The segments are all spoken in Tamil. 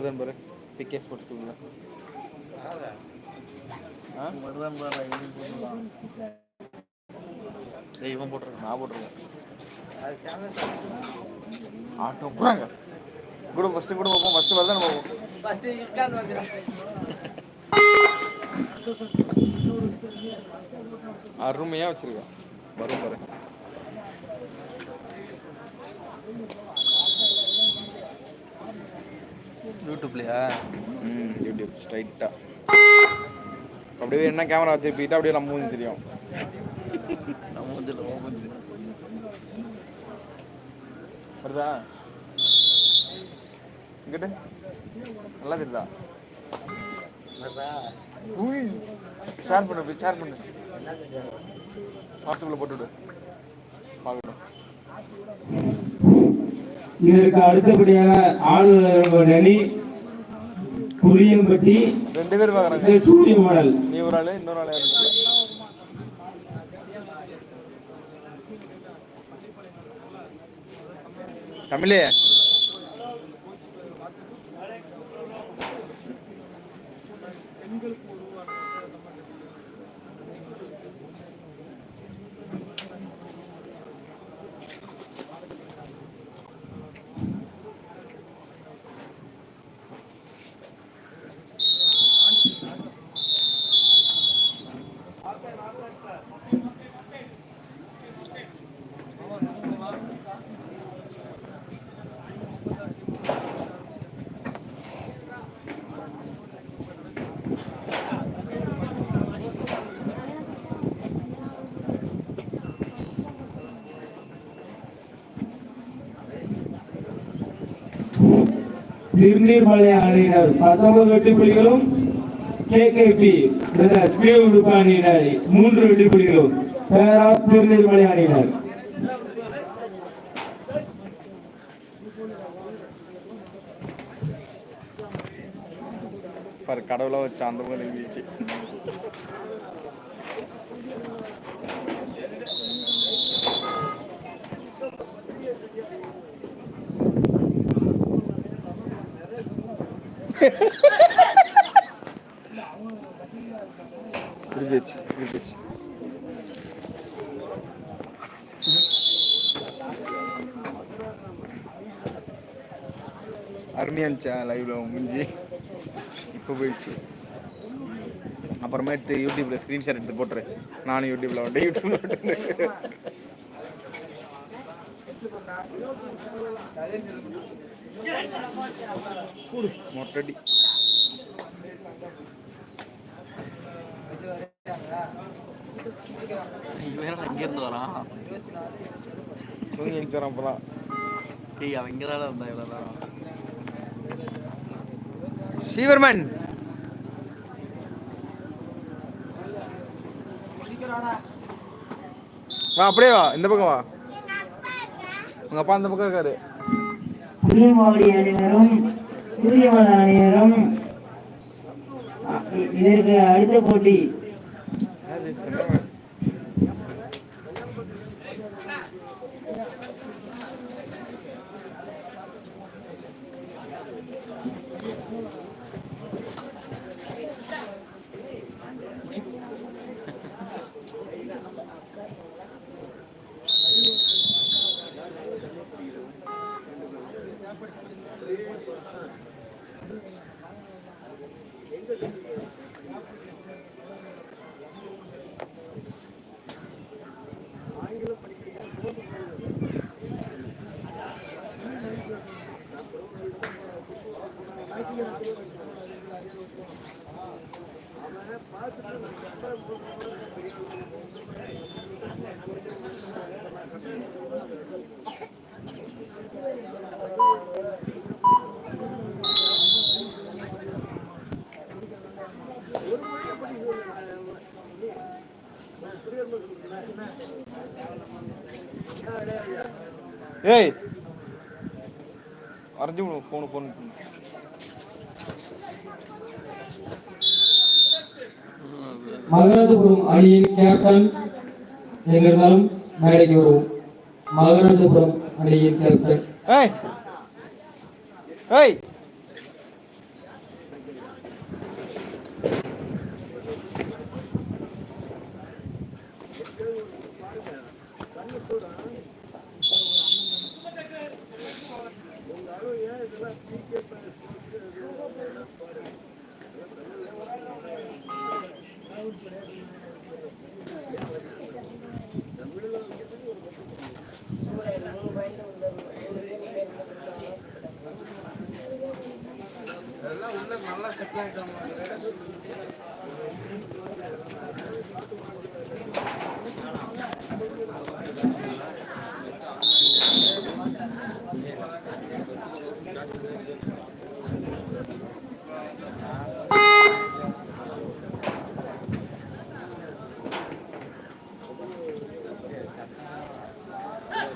வருதுன்னு பாரு. பிகே ஸ்போர்ட்ஸ் ஸ்கூலில் ஆ? ஏய் இவன் போட்டிருக்கேன் நான் போட்டிருக்கேன். ஆட்டோ போகிறாங்க கூட ஃபஸ்ட்டு கூட பார்ப்போம். ஃபஸ்ட்டு வரதான் பார்ப்போம். அருமையாக வச்சிருக்கேன். வரும் பாரு. யூடியூப்லையா? ம் யூடியூப் ஸ்ட்ரைட்டாக அப்படியே என்ன கேமரா திருப்பிட்டா அப்படியே நம்ம மூஞ்சி தெரியும். நம்ம மூஞ்சில் மூஞ்சி வருதா? இங்கிட்டு. நல்லா தெரியுதா? உய் ஷேர் பண்ணு போய் ஷேர் பண்ணு. வாட்ஸ்அப்பில் போட்டு விடு. பார்க்கட்டும். இதற்கு அடுத்தபடியாக ஆளுநர் அணி புளியம்பட்டி ரெண்டு பேர் பார்க்குறாங்க. சூரிய மாடல். நீ ஒரு ஆள் இன்னொரு ஆள். தமிழே. திருநீர்மலை அணியினர் பத்தொன்பது வெட்டுப்புலிகளும் புலிகளும் கேகேபி ஸ்ரீ உடுப்பு அணியினர் மூன்று வெட்டுப்புலிகளும் பேரா திருநீர்மலை அணியினர் கடவுளை வச்சு அந்த மாதிரி இருந்துச்சு திருப்பிச்சு திருப்பிச்சு அருமையா இருந்துச்சா லைவ்ல முடிஞ்சு இப்போ போயிடுச்சு. அப்புறமா எடுத்து யூடியூப்ல ஸ்க்ரீன்ஷாட் எடுத்து போட்டுரு. நானும் யூடியூப்ல வந்து யூடியூப்ல வந்துட்டு மொட்டடி. இவன் அங்கேருந்து வரான். தூங்கி எழுந்துறான் அப்பலாம் டேய் அவன் இங்கே தான் இருந்தான் இவ்வளோ நேரம் ஸ்ரீவர்மன் வா அப்படியே வா இந்த பக்கம் வா. உங்க அப்பா அந்த பக்கம் இருக்காரு. தீபாவளி அணிவரும் சூரியமலை அணிவரும் இதற்கு அடுத்த போட்டி. ஏய். வரைஞ்சு ஃபோனு ஃபோன் மகராஜபுரம் அணியின் கேப்டன் எங்க இருந்தாலும் மேடைக்கு வருவோம். மகராஜபுரம் அணியின் கேப்டன் ஏய். ஏய். நல்லா செட் ஆகிட்டாங்க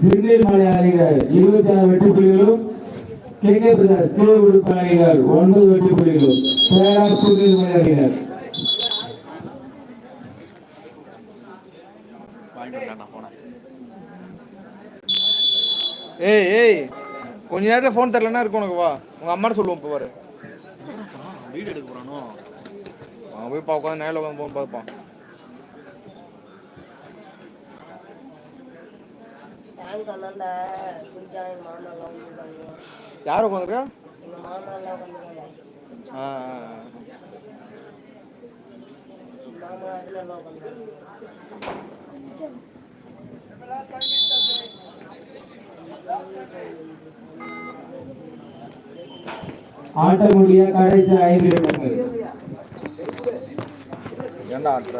திருநெல்வேலி அணிகள் இருபத்தி ஆறு வெற்றி புள்ளிகளும் கே கே உடுப்பு அணிகள் ஒன்பது வெற்றி புள்ளிகளும் பேரார் திருநெல்வேலி அணிகள் ஏய் ஏய் கொஞ்ச நேரத்துல ஃபோன் தரலன்னா இருக்கு உனக்கு வா. உங்க அம்மாட்ட சொல்லுவோம் இப்போ பாரு. வீடு எடுக்க போறானோ? அவன் போய் உட்காந்து நேரில் உட்காந்து போன் பார்ப்பான். டேங்க் அண்ணாண்ட குஞ்சா எங்கள் மாமாலாம் வந்துருக்காங்க. யார் உட்காந்துருக்கா எங்கள். மாமா அதில் எல்லாம் உட்காந்துருக்காங்க ஆட்டமுடிய கடைசி ஐந்து நிமிடங்கள். ஏன்டா ஆட்டுற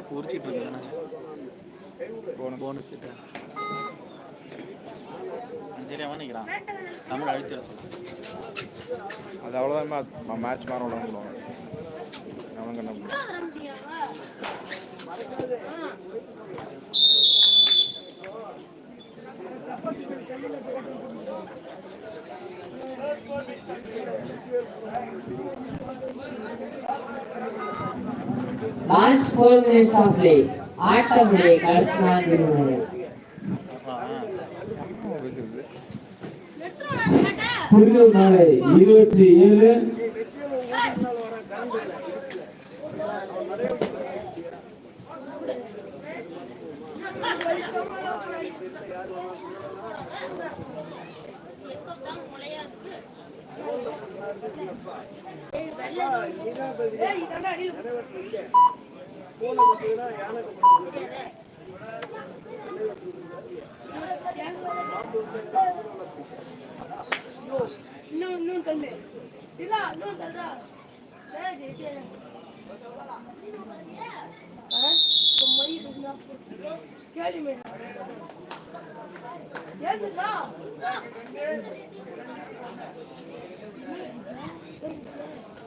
இடத்துல டேப் உரிச்சிட்டு இருக்கு போனஸ் கிட்ட சரி அவன் நிற்கிறான் தமிழ் அழுத்தி அது அவ்வளோதான் மேட்ச் மாற விட என்ன last four minutes of play ஆட்டமுடைய கடைசி நான்கு நிமிடங்கள் பேசுறது திருநெல்வேலி இருபத்தி ஏழு. இன்னும் இன்னும் தள்ளு இதா இன்னும் தள்ளுடா கேள்வி Thank you.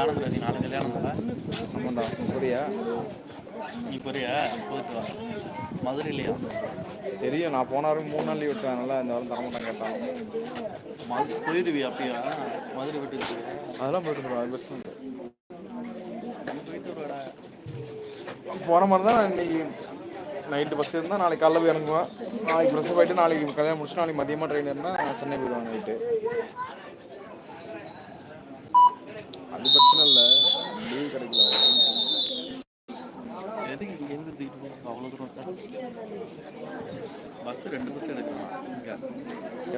நாலு கல்யாணம் இல்லை ஆமாண்டா. புரியா? நீ புரியா? போயிட்டு வா. மதுரையிலையா? தெரியும். நான் போன வாரம் மூணு நாள் லீவ் விட்டுறேன் நல்லா இந்த வாரம் தரமாட்டேன் கேட்டான். மது போயிடுவி அப்பயா? மதுரை விட்டு அதெல்லாம் போயிட்டு வந்துடுவேன் அது இல்லை. போயிட்டு வருவாடா. போகிற மாதிரி தான் நான் இன்னைக்கு நைட்டு பஸ் இருந்தால் நாளைக்கு காலைல போய் இறங்குவேன். நாளைக்கு ஃப்ரெஷ்ஷப் ஆகிட்டு நாளைக்கு கல்யாணம் முடிச்சுட்டு நாளைக்கு மதியமாக ட்ரெயின் இருந்தால் சென்னை போயிடுவாங்க நைட்டு அது பிரச்சனை இல்லை. லீவ் கிடைக்கல. எதுக்கு இங்க இருந்து தூக்கிட்டு அவ்வளோ தூரம் பஸ் ரெண்டு பஸ் எடுக்கலாம். இங்க.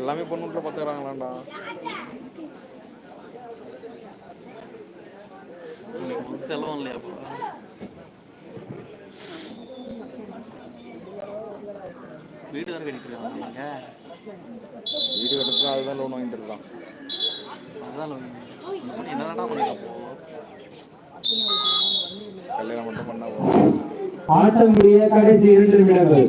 எல்லாமே பொண்ணுன்ற பார்த்துக்கிறாங்களாண்டா செலவும் இல்லையா வீடு தானே கட்டிட்டு நீங்க? வீடு கட்டுறது அதுதான் லோன் வாங்கி தருதான் அதுதான் இப்படி என்னடா பண்ணிருக்கோ கல்யாணம் மட்டும் பண்ணா. ஆட்டம் முடிய கடைசி இரண்டு நிமிடங்கள்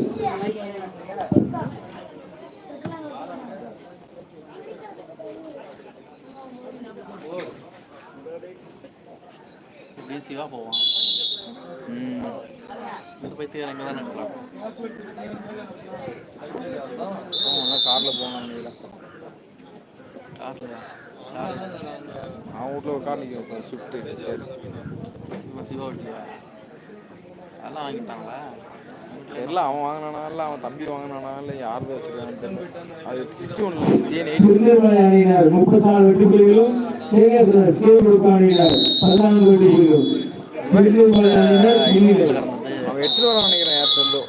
சிவா போவான் இந்த பைத்தியம் எங்கே தான் போவாங்க காரில் போகணும் நினைக்கிறேன் கார்லையா கார் அவன் வீட்டில் ஒரு கார் நிற்கும் ஸ்விஃப்ட்டு சரி. சிவா வீட்லையா அதெல்லாம் வாங்கிட்டாங்களா? தெரியல அவன் வாங்கினானா இல்லை அவன் தம்பி வாங்கினானா இல்லை யார் தான் வச்சிருக்கான்னு தெரியல. அது sixty one TN eighty Tirunelveli அணியினர் முப்பத்தி நாலு அணியினர் பதினான்கு அவன் எடுத்துட்டு வரான் நினைக்கிறேன் ஏர்டெல்லோ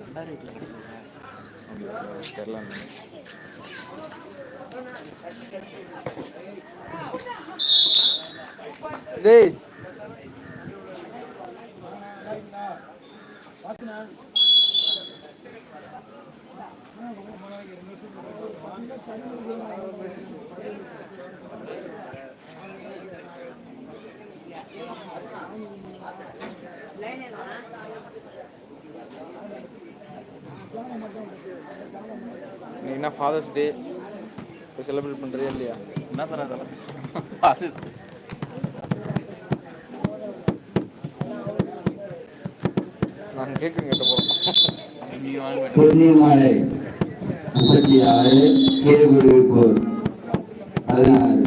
ரெண்டாயிரம் வீட்டில் கிடைக்குது தெரியல டேய். நீ என்ன ஃபாதர்ஸ் டே இப்போ செலிப்ரேட் பண்ணுறியா இல்லையா? என்ன தர தர அது நாங்கள் கேட்குறேன் கேட்ட போகிறோம் புதிய மாலை முப்பத்தி ஆறு போர் பதினாறு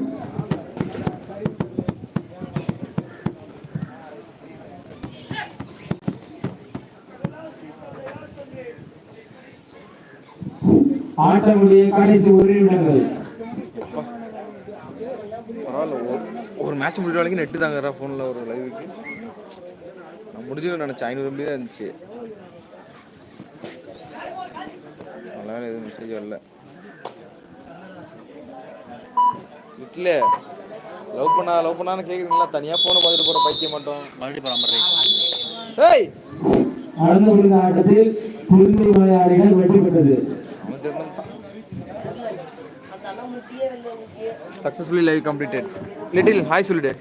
ஆட்டம் முடிய கடைசி ஒரு நிமிடங்கள் பரவாயில்ல ஒரு ஒரு மேட்ச் முடிகிற வரைக்கும் நெட்டு தாங்கறா ஃபோனில் ஒரு லைவுக்கு நான் முடிஞ்சிடும் நினச்சேன். ஐநூறு எம்பி தான் இருந்துச்சு. நல்ல வேளை எதுவும் மெசேஜ் வரல. வீட்டில் லவ் பண்ணா லவ் பண்ணான்னு கேட்குறீங்களா தனியாக ஃபோனை பார்த்துட்டு போகிற பைத்தியம் மட்டும். மறுபடியும் பரம்பரை ஏய்! நடந்து முடிந்த ஆட்டத்தில் புதுமை மலையாளிகள் வெற்றி பெற்றது அவன் தெரிஞ்சுட்டான் அந்த அண்ணா முட்டியே வெளில இருந்துச்சு successfully live completed little hi சொல்லிடு.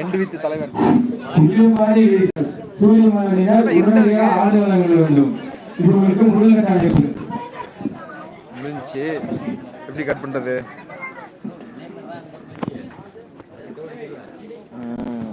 எண்டு வித் தலைவன். முடிஞ்சுச்சு எப்படி கட் பண்ணுறது ம்